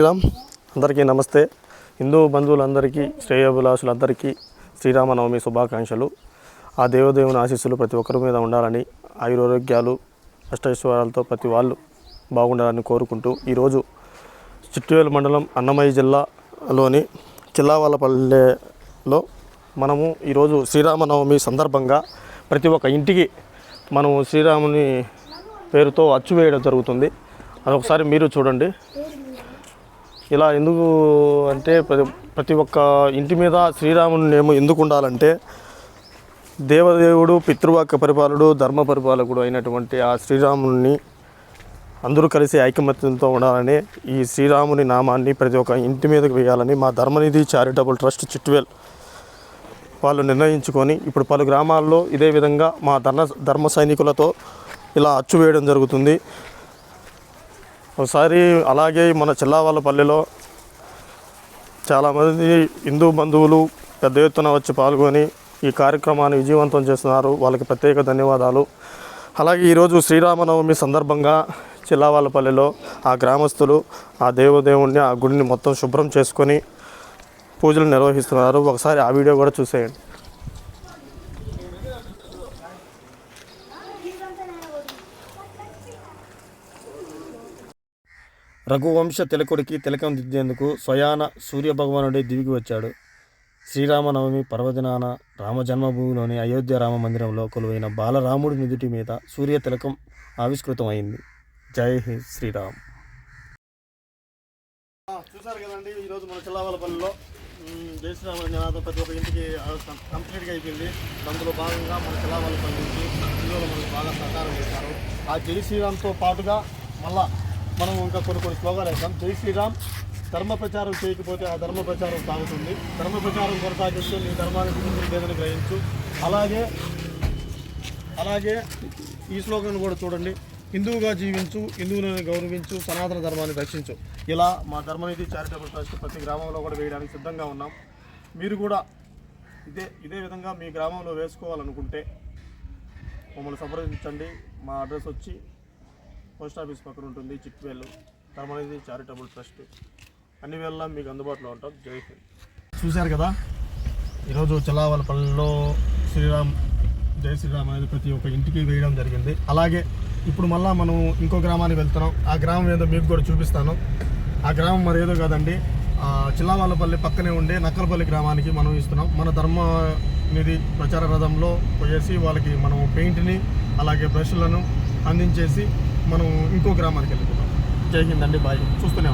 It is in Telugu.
శ్రీరామ్ అందరికీ నమస్తే. హిందూ బంధువులందరికీ శ్రేయోభిలాషులందరికీ శ్రీరామనవమి శుభాకాంక్షలు. ఆ దేవదేవుని ఆశీస్సులు ప్రతి ఒక్కరి మీద ఉండాలని ఆయురారోగ్యాలు అష్టైశ్వర్యాలతో ప్రతి వాళ్ళు బాగుండాలని కోరుకుంటూ ఈరోజు చిట్టువేలు మండలం అన్నమయ్య జిల్లాలోని చిల్లావాలపల్లెలో మనము ఈరోజు శ్రీరామనవమి సందర్భంగా ప్రతి ఒక్క ఇంటికి మనము శ్రీరాముని పేరుతో అచ్చు వేయడం జరుగుతుంది. అదొకసారి మీరు చూడండి. ఇలా ఎందుకు అంటే ప్రతి ప్రతి ఒక్క ఇంటి మీద శ్రీరాముని నేము ఎందుకు ఉండాలంటే దేవదేవుడు పితృవాక్య పరిపాలకుడు ధర్మ పరిపాలకుడు అయినటువంటి ఆ శ్రీరాముని అందరూ కలిసి ఐకమత్యంతో ఉండాలని ఈ శ్రీరాముని నామాన్ని ప్రతి ఒక్క ఇంటి మీదకి వేయాలని మా ధర్మనిధి చారిటబుల్ ట్రస్ట్ చిట్వేల్ వాళ్ళు నిర్ణయించుకొని ఇప్పుడు పలు గ్రామాల్లో ఇదే విధంగా మా ధర్మ ధర్మ సైనికులతో ఇలా అచ్చు వేయడం జరుగుతుంది. ఒకసారి అలాగే మన చిల్లావాళ్ళపల్లిలో చాలామంది హిందూ బంధువులు పెద్ద ఎత్తున వచ్చి పాల్గొని ఈ కార్యక్రమాన్ని విజయవంతం చేస్తున్నారు. వాళ్ళకి ప్రత్యేక ధన్యవాదాలు. అలాగే ఈరోజు శ్రీరామనవమి సందర్భంగా చిల్లావాళ్ళపల్లిలో ఆ గ్రామస్తులు ఆ దేవదేవుణ్ణి ఆ గుడిని మొత్తం శుభ్రం చేసుకొని పూజలు నిర్వహిస్తున్నారు. ఒకసారి ఆ వీడియో కూడా చూసేయండి. రఘువంశ తిలకుడికి తిలకం దిద్దేందుకు స్వయాన సూర్యభగవానుడే దివికి వచ్చాడు. శ్రీరామనవమి పర్వదినాన రామజన్మభూమిలోని అయోధ్య రామ మందిరంలో కొలువైన బాలరాముడి నుదుటి మీద సూర్య తిలకం ఆవిష్కృతమైంది. జై హింద్ శ్రీరామ్. చూసారు కదండి ఈరోజు మన చిల్లవలపల్లిలో జై శ్రీరామ నినాదం ప్రతి ఒక్క ఇంటికి కంప్లీట్గా అయిపోయింది. అందులో భాగంగా మన చిల్లవలపల్లి నుంచి హిందువులు మనకు బాగా సహకారం చేశారు. ఆ జై శ్రీరామ్తో పాటుగా మళ్ళా మనం ఇంకా కొన్ని కొన్ని శ్లోకాలు వేస్తాం జై శ్రీరామ్. ధర్మ ప్రచారం చేయకపోతే ఆ ధర్మ ప్రచారం సాగుతుంది. ధర్మ ప్రచారం కొనసాగిస్తూ నీ ధర్మానికి లేదని గ్రహించు. అలాగే అలాగే ఈ శ్లోకాన్ని కూడా చూడండి. హిందువుగా జీవించు హిందువులను గౌరవించు సనాతన ధర్మాన్ని రక్షించు ఇలా మా ధర్మనిధి చారిటబుల్ ట్రస్ట్ ప్రతి గ్రామంలో కూడా వేయడానికి సిద్ధంగా ఉన్నాం. మీరు కూడా ఇదే ఇదే విధంగా మీ గ్రామంలో వేసుకోవాలనుకుంటే మమ్మల్ని సంప్రదించండి. మా అడ్రస్ వచ్చి పోస్ట్ ఆఫీస్ పక్కన ఉంటుంది చిట్వేలు ధర్మనిధి చారిటబుల్ ట్రస్ట్. అన్ని వేళ మీకు అందుబాటులో ఉంటాం. జై హింద్. చూశారు కదా? ఈరోజు చిల్లావలపల్లిలో శ్రీరామ్ జై శ్రీరామ్ అనేది ప్రతి ఒక్క ఇంటికి వేయడం జరిగింది. అలాగే ఇప్పుడు మళ్ళీ మనం ఇంకో గ్రామానికి వెళ్తున్నాం. ఆ గ్రామం ఏదో మీకు కూడా చూపిస్తాను. ఆ గ్రామం మరి ఏదో కాదండి. ఆ చిల్లావాళ్ళపల్లి పక్కనే ఉండే నక్కలపల్లి గ్రామానికి మనం ఇస్తున్నాం. మన ధర్మ నిధి ప్రచార రథంలో పోయేసి వాళ్ళకి మనం పెయింట్ని అలాగే బ్రష్లను అందించేసి మనం ఇంకో గ్రామానికి వెళ్ళిపోతాం జై హింద్ అండి బాయ్ చూస్తూనే.